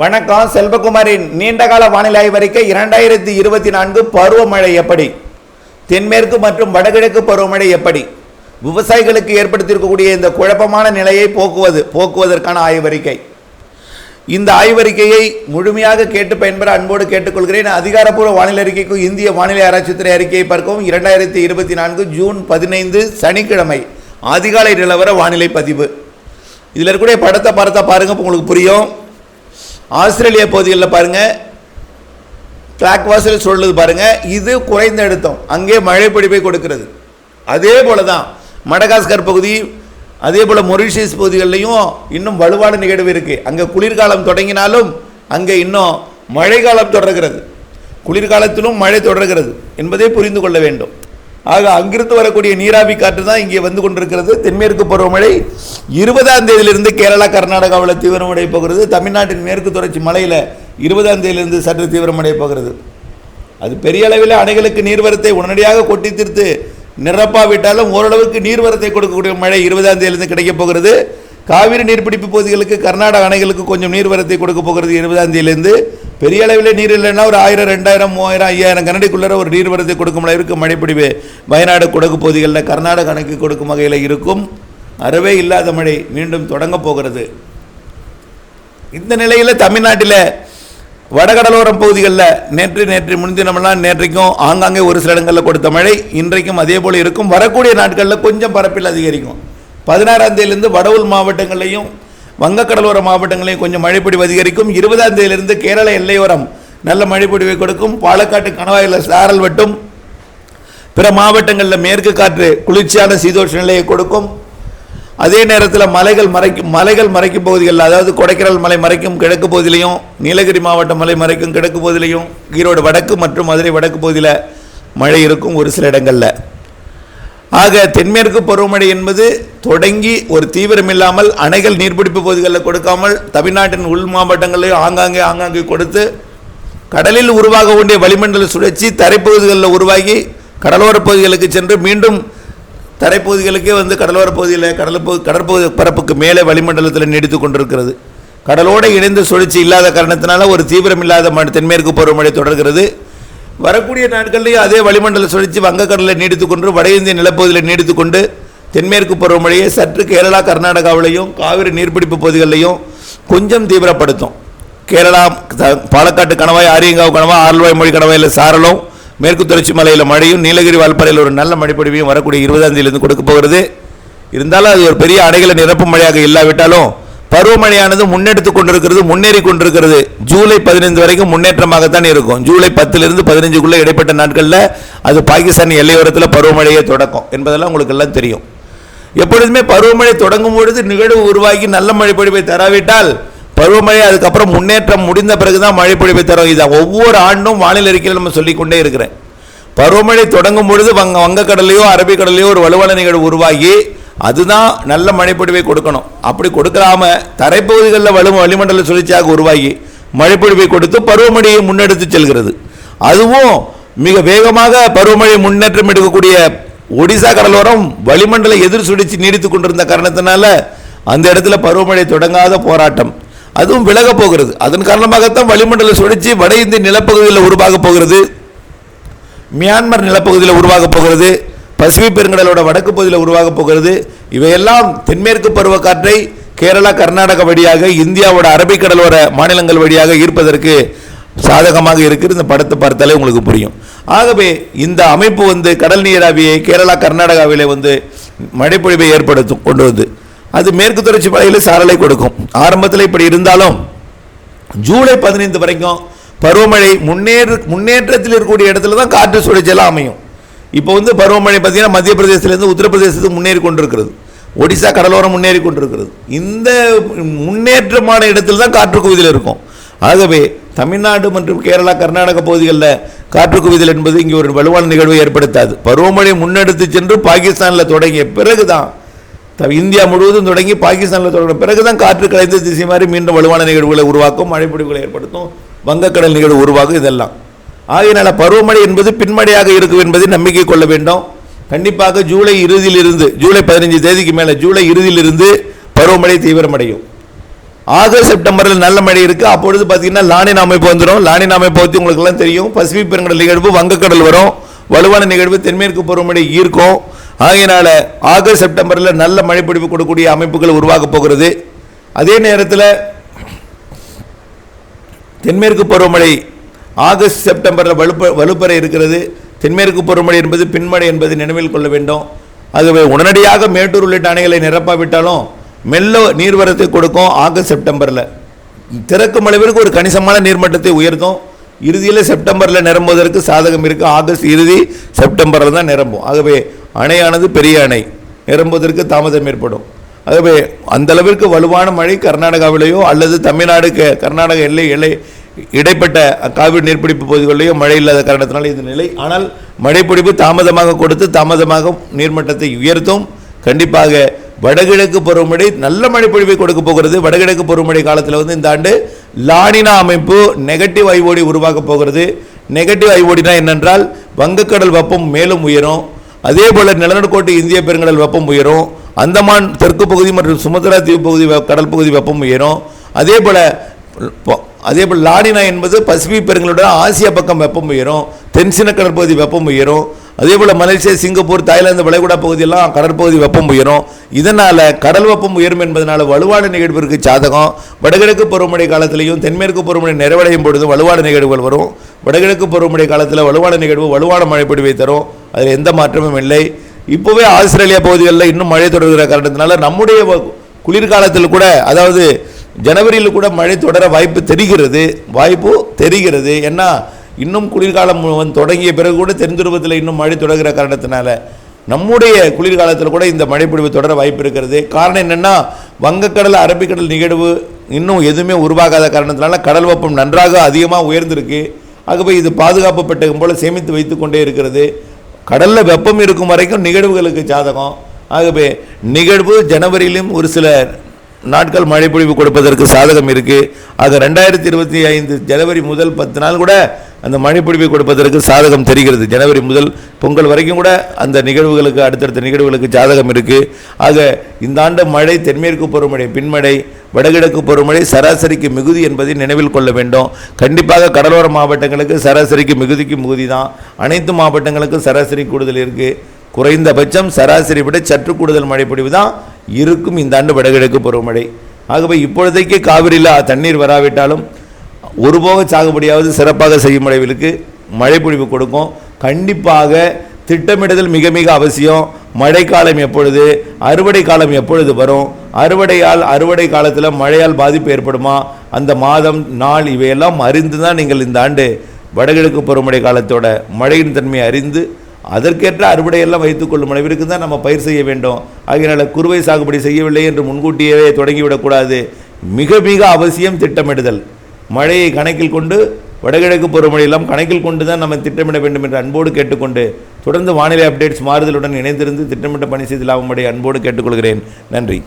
வணக்கம் செல்வகுமாரின் நீண்டகால வானிலை ஆய்வறிக்கை இரண்டாயிரத்தி இருபத்தி நான்கு பருவமழை எப்படி? தென்மேற்கு மற்றும் வடகிழக்கு பருவமழை எப்படி? விவசாயிகளுக்கு ஏற்படுத்தியிருக்கக்கூடிய இந்த குழப்பமான நிலையை போக்குவது போக்குவதற்கான ஆய்வறிக்கை. இந்த ஆய்வறிக்கையை முழுமையாக கேட்டு பயன்பெற அன்போடு கேட்டுக்கொள்கிறேன். அதிகாரப்பூர்வ வானிலை அறிக்கைக்கும் இந்திய வானிலை ஆராய்ச்சித்துறை அறிக்கையை பார்க்கவும் இரண்டாயிரத்தி இருபத்தி நான்கு ஜூன் பதினைந்து சனிக்கிழமை அதிகாலை நிலவர வானிலை பதிவு. இதில் இருக்கக்கூடிய படத்தை பார்த்தா பாருங்க உங்களுக்கு புரியும். ஆஸ்திரேலியா பகுதிகளில் பாருங்கள் கிளாக் வாசல் சொல்லுது பாருங்கள் இது குறைந்த அழுத்தம். அங்கே மழை பிடிப்பை கொடுக்கிறது. அதே போல தான் மடகாஸ்கர் பகுதி அதே போல் மொரிஷியஸ் பகுதிகளிலையும் இன்னும் வலுவான நிகழ்வு இருக்குது அங்கே குளிர்காலம் தொடங்கினாலும் அங்கே இன்னும் மழைக்காலம் தொடர்கிறது. குளிர்காலத்திலும் மழை தொடர்கிறது என்பதை புரிந்து கொள்ள வேண்டும். ஆக அங்கிருந்து வரக்கூடிய நீராவி காற்று தான் இங்கே வந்து கொண்டிருக்கிறது. தென்மேற்கு பருவமழை இருபதாம் தேதியிலிருந்து கேரளா கர்நாடகாவில் தீவிரமடைய போகிறது. தமிழ்நாட்டின் மேற்கு தொடர்ச்சி மலையில் இருபதாம் தேதியிலிருந்து சற்று தீவிரமடைய போகிறது. அது பெரிய அளவில் அணைகளுக்கு நீர்வரத்தை உடனடியாக கொட்டி தீர்த்து நிரப்பாவிட்டாலும் ஓரளவுக்கு நீர்வரத்தை கொடுக்கக்கூடிய மழை இருபதாம் தேதியிலிருந்து கிடைக்கப் போகிறது. காவிரி நீர்பிடிப்பு பகுதிகளுக்கு கர்நாடக அணைகளுக்கு கொஞ்சம் நீர்வரத்தை கொடுக்க போகிறது இருபதாம் தேதியிலிருந்து. பெரிய அளவில் நீர் இல்லைன்னா ஒரு ஆயிரம் ரெண்டாயிரம் மூவாயிரம் ஐயாயிரம் கன்னடிக்குள்ளே ஒரு நீர்வரத்தை கொடுக்கும் அளவிற்கு மழைப்பிடிவு வயநாடு குடகு பகுதிகளில் கர்நாடக அணைக்கு கொடுக்கும் வகையில் இருக்கும். அறவே இல்லாத மழை மீண்டும் தொடங்கப் போகிறது. இந்த நிலையில் தமிழ்நாட்டில் வடகடலோரம் பகுதிகளில் நேற்று நேற்று முன்தினமெல்லாம் நேற்றைக்கும் ஆங்காங்கே ஒரு சில இடங்களில் கொடுத்த மழை இன்றைக்கும் அதே போல் இருக்கும். வரக்கூடிய நாட்களில் கொஞ்சம் பரப்பில் அதிகரிக்கும். பதினாறாம் தேதியிலேருந்து வடவுள் மாவட்டங்களையும் வங்கக்கடலோர மாவட்டங்களையும் கொஞ்சம் மழைப்பொழிவு அதிகரிக்கும். இருபதாம் தேதியிலிருந்து கேரள எல்லையோரம் நல்ல மழைப்பொழிவை கொடுக்கும். பாலக்காட்டு கணவாயில் சாரல் வெட்டும். பிற மாவட்டங்களில் மேற்கு காற்று குளிர்ச்சியான சீதோஷ நிலையை கொடுக்கும். அதே நேரத்தில் மலைகள் மறைக்கும் மலைகள் மறைக்கும் பகுதிகளில் அதாவது கொடைக்கானல் மலை மறைக்கும் கிழக்கு பகுதியிலையும் நீலகிரி மாவட்டம் மலை மறைக்கும் கிழக்கு பகுதியிலையும் ஈரோடு வடக்கு மற்றும் மதுரை வடக்கு பகுதியில் மழை இருக்கும் ஒரு சில இடங்களில். ஆக தென்மேற்கு பருவமழை என்பது தொடங்கி ஒரு தீவிரம் இல்லாமல் அணைகள் நீர்பிடிப்பு பகுதிகளில் கொடுக்காமல் தமிழ்நாட்டின் உள் மாவட்டங்களையும் ஆங்காங்கே ஆங்காங்கே கொடுத்து கடலில் உருவாக வேண்டிய வளிமண்டல சுழற்சி தரைப்பகுதிகளில் உருவாகி கடலோர பகுதிகளுக்கு சென்று மீண்டும் தரைப்பகுதிகளுக்கே வந்து கடலோர பகுதியில் கடல் பகு- கடற்பகுதி பரப்புக்கு மேலே வளிமண்டலத்தில் நீடித்து கொண்டிருக்கிறது. கடலோடு இணைந்த சுழற்சி இல்லாத காரணத்தினால ஒரு தீவிரம் இல்லாத தென்மேற்கு பருவமழை தொடர்கிறது. வரக்கூடிய நாட்கள்லேயும் அதே வளிமண்டல சுழற்சி வங்கக்கடலில் நீடித்துக்கொண்டு வட இந்திய நிலப்பகுதியில் நீடித்துக்கொண்டு தென்மேற்கு பருவமழையை சற்று கேரளா கர்நாடகாவிலையும் காவிரி நீர்பிடிப்பு பகுதிகளிலையும் கொஞ்சம் தீவிரப்படுத்தும். கேரளா த- பாலக்காட்டு கணவாய் ஆரியங்காவு கணவாய் ஆழ்வாய் மொழி கணவாயில் சாரலும் மேற்கு தொடர்ச்சி மலையில் மழையும் நீலகிரி வால்பாறையில் ஒரு நல்ல மழைப்பொழிவையும் வரக்கூடிய இருபதாம் தேதியிலிருந்து கொடுக்க போகிறது. இருந்தாலும் அது ஒரு பெரிய அடைகளை நிரப்பும் மழையாக இல்லாவிட்டாலும் பருவமழையானது முன்னெடுத்து கொண்டிருக்கிறது முன்னேறி கொண்டிருக்கிறது. ஜூலை பதினைந்து வரைக்கும் முன்னேற்றமாகத்தான் இருக்கும். ஜூலை பத்திலிருந்து பதினஞ்சுக்குள்ளே இடைப்பட்ட நாட்களில் அது பாகிஸ்தான் எல்லையோரத்தில் பருவமழையை தொடக்கும் என்பதெல்லாம் உங்களுக்கு எல்லாம் தெரியும். எப்பொழுதுமே பருவமழை தொடங்கும் பொழுது நிகழ்வு உருவாகி நல்ல மழை பொழிவை தராவிட்டால் பருவமழை அதுக்கப்புறம் முன்னேற்றம் முடிந்த பிறகுதான் மழை பொழிவை தரும். இதை ஒவ்வொரு ஆண்டும் வானிலை அறிக்கையில் நம்ம சொல்லிக்கொண்டே இருக்கிறேன். பருவமழை தொடங்கும் பொழுது வங்க வங்கக்கடலையோ அரபிக்கடலையோ ஒரு வலுவான நிகழ்வு உருவாகி அதுதான் நல்ல மழைப்பொழிவை கொடுக்கணும். அப்படி கொடுக்கலாம தரைப்பகுதிகளில் வலு வளிமண்டல சுழற்சியாக உருவாகி மழைப்பொழிவை கொடுத்து பருவமழையை முன்னெடுத்து செல்கிறது. அதுவும் மிக வேகமாக பருவமழை முன்னேற்றம் எடுக்கக்கூடிய ஒடிசா கடலோரம் வளிமண்டல எதிர் சுடிச்சு நீடித்துக் கொண்டிருந்த காரணத்தினால அந்த இடத்துல பருவமழை தொடங்காத போராட்டம். அதுவும் விலகப் போகிறது. அதன் காரணமாகத்தான் வளிமண்டல சுழற்சி வட இந்திய நிலப்பகுதியில் உருவாக போகிறது. மியான்மர் நிலப்பகுதியில் உருவாக போகிறது. பசிபிக் பெருங்கடலோட வடக்கு பகுதியில் உருவாக போகிறது. இவையெல்லாம் தென்மேற்கு பருவக்காற்றை கேரளா கர்நாடகா வழியாக இந்தியாவோட அரபிக்கடலோர மாநிலங்கள் வழியாக ஈர்ப்பதற்கு சாதகமாக இருக்கிறது இந்த படத்தை பார்த்தாலே உங்களுக்கு புரியும். ஆகவே இந்த அமைப்பு வந்து கடல் நீராவியை கேரளா கர்நாடகாவிலே வந்து மழைப்பொழிவை ஏற்படுத்தும் கொண்டு வந்து. அது மேற்கு தொடர்ச்சி மலையில் சாரலை கொடுக்கும். ஆரம்பத்தில் இப்படி இருந்தாலும் ஜூலை பதினைந்து வரைக்கும் பருவமழை முன்னேற்ற முன்னேற்றத்தில் இருக்கக்கூடிய இடத்துல தான் காற்று சுழற்சியெல்லாம் அமையும். இப்போ வந்து பருவமழை பார்த்தீங்கன்னா மத்திய பிரதேசத்துலேருந்து உத்தரப்பிரதேசத்துக்கு முன்னேறி கொண்டிருக்கிறது. ஒடிசா கடலோரம் முன்னேறி கொண்டிருக்கிறது. இந்த முன்னேற்றமான இடத்துல தான் காற்று குவிதல் இருக்கும். ஆகவே தமிழ்நாடு மற்றும் கேரளா கர்நாடக பகுதிகளில் காற்று குவிதல் என்பது இங்கே ஒரு வலுவான நிகழ்வை ஏற்படுத்தாது. பருவமழை முன்னெடுத்து சென்று பாகிஸ்தானில் தொடங்கிய பிறகுதான் தான் இந்தியா முழுவதும் தொடங்கி பாகிஸ்தானில் தொடங்கின பிறகுதான் காற்று கலைந்த திசை மாதிரி மீண்டும் வலுவான நிகழ்வுகளை உருவாக்கும் மழைப்பொழிவுகளை ஏற்படுத்தும் வங்கக்கடல் நிகழ்வு உருவாகும் இதெல்லாம். ஆகையினால பருவமழை என்பது பின்மழையாக இருக்கும் என்பதை நம்பிக்கை கொள்ள வேண்டும். கண்டிப்பாக ஜூலை இறுதியிலிருந்து ஜூலை பதினஞ்சு தேதிக்கு மேலே ஜூலை இறுதியிலிருந்து பருவமழை தீவிரமடையும். ஆகஸ்ட் செப்டம்பரில் நல்ல மழை இருக்கு. அப்பொழுது பார்த்தீங்கன்னா லானின் அமைப்பு வந்துடும். லானின் அமைப்பு பற்றி உங்களுக்கு எல்லாம் தெரியும். பசிபிக் பெருங்கடல் நிகழ்வு வங்கக்கடல் வரும். வலுவான நிகழ்வு தென்மேற்கு பருவமழை ஈர்க்கும். ஆகையினால ஆகஸ்ட் செப்டம்பரில் நல்ல மழை பிடிப்பு கொடுக்கக்கூடிய அமைப்புகள் உருவாக போகிறது. அதே நேரத்தில் தென்மேற்கு பருவமழை ஆகஸ்ட் செப்டம்பரில் வலுப்ப வலுப்பெற இருக்கிறது. தென்மேற்கு பருவமழை என்பது பின்மழை என்பது நினைவில் கொள்ள வேண்டும். ஆகவே உடனடியாக மேட்டூர் உள்ளிட்ட அணைகளை நிரப்பாவிட்டாலும் மெல்ல நீர்வரத்தை கொடுக்கும் ஆகஸ்ட் செப்டம்பரில். திறக்கும் அளவிற்கு ஒரு கணிசமான நீர்மட்டத்தை உயர்த்தும். இறுதியில் செப்டம்பரில் நிரம்புவதற்கு சாதகம் இருக்குது ஆகஸ்ட் இறுதி செப்டம்பரில் தான் நிரம்பும். ஆகவே அணையானது பெரிய அணை. நிரம்புவதற்கு தாமதம் ஏற்படும். ஆகவே அந்த அளவிற்கு வலுவான மழை கர்நாடகாவிலேயோ அல்லது தமிழ்நாடு கர்நாடக எல்லை எல்லை இடைப்பட்ட காவிரி நீர்பிடிப்பு பகுதிகளிலேயோ மழை இல்லாத காரணத்தினால் இது நிலை. ஆனால் மழைப்பிடிப்பு தாமதமாக கொடுத்து தாமதமாக நீர்மட்டத்தை உயர்த்தும். கண்டிப்பாக வடகிழக்கு பருவமழை நல்ல மழைப்பொழிவை கொடுக்க போகிறது. வடகிழக்கு பருவமழை காலத்தில் வந்து இந்த ஆண்டு லானினா அமைப்பு நெகட்டிவ் ஐஓடி உருவாக்க போகிறது. நெகட்டிவ் ஐஓடினா என்னென்றால் வங்கக்கடல் வெப்பம் மேலும் உயரும். அதே போல நிலநடுக்கோட்டு இந்திய பெருங்கடல் வெப்பம் உயரும். அந்தமான் தெற்கு பகுதி மற்றும் சுமத்ரா தீவு பகுதி கடல் பகுதி வெப்பம் உயரும். அதே போல அதே போல் லானினா என்பது பசிபிக் பெருங்கலுடன் ஆசியா பக்கம் வெப்பம் உயரும். தென்சின கடற்பகுதி வெப்பம் உயரும். அதே போல் மலேசியா சிங்கப்பூர் தாய்லாந்து வளைகுடா பகுதியெல்லாம் கடற்பகுதி வெப்பம் உயரும். இதனால் கடல் வெப்பம் உயரும் என்பதனால் வலுவான நிகழ்விற்கு சாதகம். வடகிழக்கு பருவமழை காலத்திலையும் தென்மேற்கு பருவமழை நிறைவடையும் பொழுது வலுவான நிகழ்வுகள் வரும். வடகிழக்கு பருவமழை காலத்தில் வலுவான நிகழ்வு வலுவான மழை பொழிவை தரும். அதில் எந்த மாற்றமும் இல்லை. இப்போவே ஆஸ்திரேலியா பகுதிகளில் இன்னும் மழை தொடர்கிற காரணத்தினால நம்முடைய குளிர்காலத்தில் கூட அதாவது ஜனவரியில் கூட மழை தொடர வாய்ப்பு தெரிகிறது. வாய்ப்பு தெரிகிறது. ஏன்னா இன்னும் குளிர்காலம் வந்து தொடங்கிய பிறகு கூட தென்துருவத்தில் இன்னும் மழை தொடர்கிற காரணத்தினால நம்முடைய குளிர்காலத்தில் கூட இந்த மழைப்பொழிவு தொடர வாய்ப்பு இருக்கிறது. காரணம் என்னென்னா வங்கக்கடல் அரபிக்கடல் நிகழ்வு இன்னும் எதுவுமே உருவாகாத காரணத்தினால கடல் வெப்பம் நன்றாக அதிகமாக உயர்ந்திருக்கு. ஆகவே இது பாதுகாப்பு பெட்டகம் போல் சேமித்து வைத்து கொண்டே இருக்கிறது. கடலில் வெப்பம் இருக்கும் வரைக்கும் நிகழ்வுகளுக்கு சாதகம் ஆகவே நிகழ்வு ஜனவரியிலும் ஒரு சில நாட்கள் மழைப்பொழிவு கொடுப்பதற்கு சாதகம் இருக்குது ஆக ரெண்டாயிரத்தி இருபத்தி ஐந்து ஜனவரி முதல் பத்து நாள் கூட அந்த மழைப்பொழிவை கொடுப்பதற்கு சாதகம் தெரிகிறது. ஜனவரி முதல் பொங்கல் வரைக்கும் கூட அந்த நிகழ்வுகளுக்கு அடுத்தடுத்த நிகழ்வுகளுக்கு ஜாதகம் இருக்குது ஆக இந்த ஆண்டு மழை தென்மேற்கு பருவமழை பின்மழை வடகிழக்கு பருவமழை சராசரிக்கு மிகுதி என்பதை நினைவில் கொள்ள வேண்டும். கண்டிப்பாக கடலோர மாவட்டங்களுக்கு சராசரிக்கு மிகுதிக்கு மிகுதி தான். அனைத்து மாவட்டங்களுக்கும் சராசரி கூடுதல் இருக்குது குறைந்தபட்சம் சராசரி விட சற்று கூடுதல் மழை பொழிவு தான் இருக்கும் இந்த ஆண்டு வடகிழக்கு பருவமழை. ஆகவே இப்பொழுதைக்கு காவிரியில் தண்ணீர் வராவிட்டாலும் ஒருபோக சாகுபடியாவது சிறப்பாக செய்யும் அளவிற்கு மழை பொழிவு கொடுக்கும். கண்டிப்பாக திட்டமிடுதல் மிக மிக அவசியம். மழைக்காலம் எப்பொழுது அறுவடை காலம் எப்பொழுது வரும்? அறுவடையால் அறுவடை காலத்தில் மழையால் பாதிப்பு ஏற்படுமா? அந்த மாதம் நாள் இவையெல்லாம் அறிந்து தான் நீங்கள் இந்த ஆண்டு வடகிழக்கு பருவமழை காலத்தோட மழையின் தன்மையை அறிந்து அதற்கேற்ற அறுவடையெல்லாம் வைத்துக் கொள்ளும் அளவிற்கு தான் நம்ம பயிர் செய்ய வேண்டும். ஆகையினால குறுவை சாகுபடி செய்யவில்லை என்று முன்கூட்டியே தொடங்கிவிடக்கூடாது. மிக மிக அவசியம் திட்டமிடுதல். மழையை கணக்கில் கொண்டு வடகிழக்கு பருவமழையெல்லாம் கணக்கில் கொண்டு தான் நம்ம திட்டமிட வேண்டும் என்று அன்போடு கேட்டுக்கொண்டு தொடர்ந்து வானிலை அப்டேட்ஸ் மாறுதலுடன் இணைந்திருந்து திட்டமிட்ட பணி செய்து லாபமடைய அன்போடு கேட்டுக்கொள்கிறேன். நன்றி.